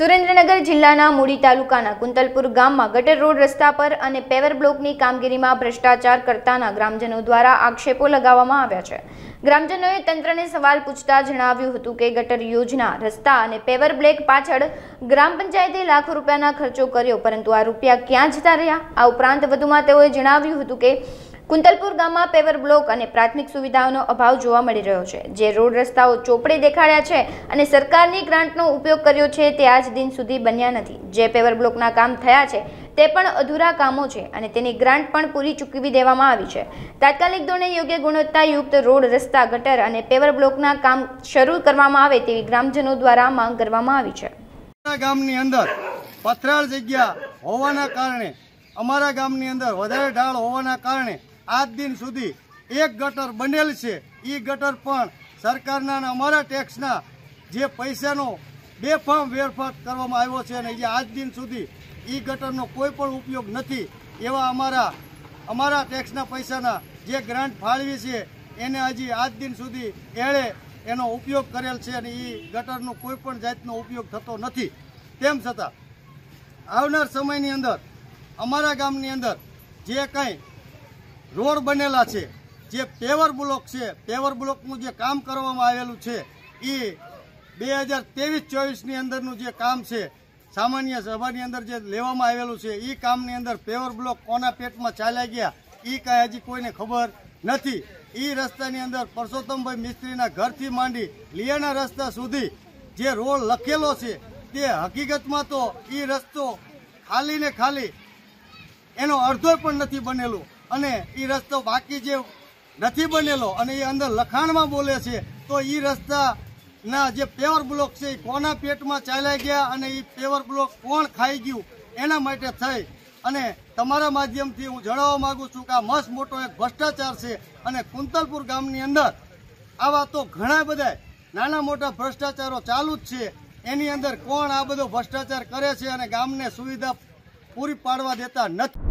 સુરેન્દ્રનગર જિલ્લાના મૂડી તાલુકાના કુંતલપુર ગામમાં ગટર રોડ રસ્તા પર અને પેવર બ્લોકની કામગીરીમાં ભ્રષ્ટાચાર કરતાના ગ્રામજનો દ્વારા આક્ષેપો લગાવવામાં આવ્યા છે. ગ્રામજનોએ તંત્રને સવાલ પૂછતા જણાવ્યું હતું કે ગટર યોજના, રસ્તા અને પેવર બ્લેક પાછળ ગ્રામ પંચાયતે લાખો રૂપિયાના ખર્ચો કર્યો, પરંતુ આ રૂપિયા ક્યાં જતા રહ્યા? આ ઉપરાંત વધુમાં તેઓએ જણાવ્યું હતું કે કુંતલપુર ગામમાં પેવર બ્લોક અને પ્રાથમિક સુવિધાઓનો અભાવ જોવા મળી રહ્યો છે. જે રોડ રસ્તાઓ ચોપડે દેખાડ્યા છે અને સરકારની ગ્રાન્ટનો ઉપયોગ કર્યો છે તે આજ દિન સુધી બન્યા નથી. જે પેવર બ્લોકના કામ થયા છે તે પણ અધૂરા કામો છે અને તેની ગ્રાન્ટ પણ પૂરી ચૂકવી દેવામાં આવી છે. તાત્કાલિક ધોરણે યોગ્ય ગુણવત્તાયુક્ત રોડ, રસ્તા, ગટર અને પેવર બ્લોકના કામ શરૂ કરવામાં આવે તેવી ગ્રામજનો દ્વારા માંગ કરવામાં આવી છે. ગામની અંદર પથરાળ જગ્યા હોવાના કારણે, અમારા ગામની અંદર વધારે ઢાળ હોવાના કારણે આજ દિન સુધી એક ગટર બનેલ છે. એ ગટર પણ સરકારના અમારા ટેક્સના જે પૈસાનો બેફામ વેરફાટ કરવામાં આવ્યો છે અને જે આજ દિન સુધી એ ગટરનો કોઈ પણ ઉપયોગ નથી એવા અમારા અમારા ટેક્સના પૈસાના જે ગ્રાન્ટ ફાળવી છે, એને હજી આજ દિન સુધી એળે એનો ઉપયોગ કરેલ છે અને એ ગટરનો કોઈ પણ જાતનો ઉપયોગ થતો નથી. તેમ છતાં, આવનાર સમયની અંદર, અમારા ગામની અંદર જે કંઈ રોડ બનેલા છે. જે પેવર બ્લોક છે, પેવર બ્લોકનું જે કામ કરવામાં આવેલું છે, એ બે હજાર ત્રેવીસ ચોવીસની અંદરનું જે કામ છે, સામાન્ય સભાની અંદર જે લેવામાં આવેલું છે એ કામની અંદર પેવર બ્લોક કોના પેટમાં ચાલ્યા ગયા એ કાંઈ હજી કોઈને ખબર નથી. એ રસ્તાની અંદર પરસોત્તમભાઈ મિસ્ત્રીના ઘરથી માંડી લિયાના રસ્તા સુધી જે રોડ લખેલો છે, તે હકીકતમાં તો એ રસ્તો ખાલી ને ખાલી, એનો અડધો પણ નથી બનેલો. અને એ રસ્તો બાકી જે નથી બનેલો અને એ અંદર લખાણમાં બોલે છે, તો એ રસ્તાના જે પેવર બ્લોક છે એ કોના પેટમાં ચાલ્યા ગયા અને એ પેવર બ્લોક કોણ ખાઈ ગયું એના માટે થઈ. અને તમારા માધ્યમથી હું જણાવવા માંગુ છું કે આ મસ્ત મોટો એક ભ્રષ્ટાચાર છે અને કુંતલપુર ગામની અંદર આવા તો ઘણા બધા નાના મોટા ભ્રષ્ટાચારો ચાલુ જ છે. એની અંદર કોણ આ બધો ભ્રષ્ટાચાર કરે છે અને ગામને સુવિધા પૂરી પાડવા દેતા નથી.